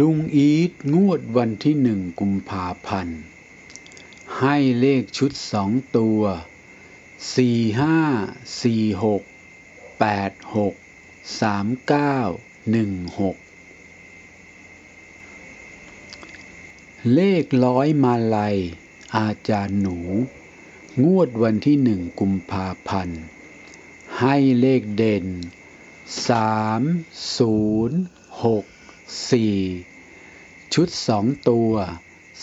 ลุงอีทงวดวันที่หนึ่งกุมภาพันธ์ ให้เลขชุดสองตัว สี่ห้าสี่หกแปดหกสามเก้าหนึ่งหกเลขร้อยมาลัย อาจารย์หนู งวดวันที่หนึ่งกุมภาพันธ์ ให้เลขเด่นสามศูนย์หก สี่ชุดสองตัว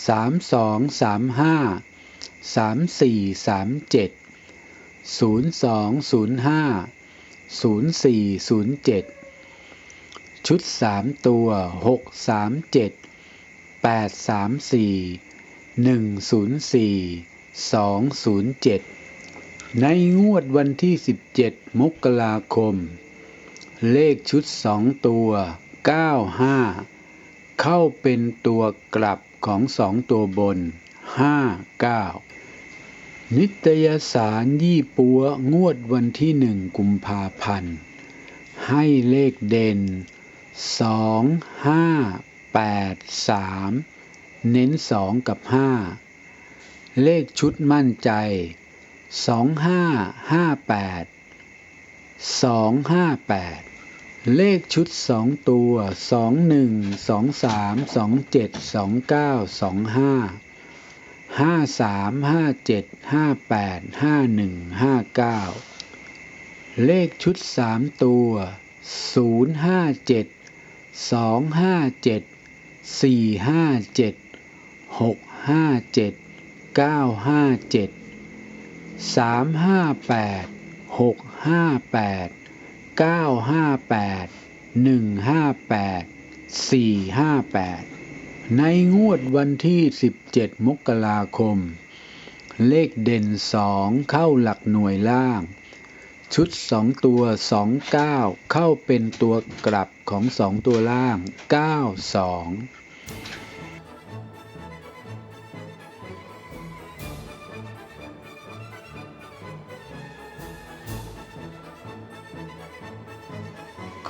สามสองสามห้าสามสี่สามเจ็ดศูนย์สองศูนย์ห้าศูนย์สี่ศูนย์เจ็ดชุดสามตัวหกสามเจ็ดแปดสามสี่หนึ่งศูนย์สี่สองศูนย์เจ็ดในงวดวันที่สิบเจ็ดมกราคม เลขชุดสองตัว 95 เข้าเป็นตัวกลับของสองตัวบน 59 นิตยสารยี่ปัวงวดวันที่หนึ่งกุมภาพันธ์ ให้เลขเด่น 2 5 8 3 เน้น 2 กับ 5 เลขชุดมั่นใจ 2 5 5 8 2 5 8 เลขชุดสองตัวสองหนึ่งสองสามสองเจ็ดสองเก้าสองห้าห้าสามห้าเจ็ดห้าแปดห้าหนึ่งห้าเก้าเลขชุดสามตัวศูนย์ห้าเจ็ดสองห้าเจ็ดสี่ห้าเจ็ดหกห้าเจ็ดเก้าห้าเจ็ดสามห้าแปดหกห้าแปด ก้าห้าแปดหนึ่งห้าแปดสี่ห้าแปดในงวดวันที่สิบเจ็ดมกราคม เลขเด่นสองเข้าหลักหน่วยล่าง ชุดสองตัวสองเก้าเข้าเป็นตัวกลับของสองตัวล่างเก้าสอง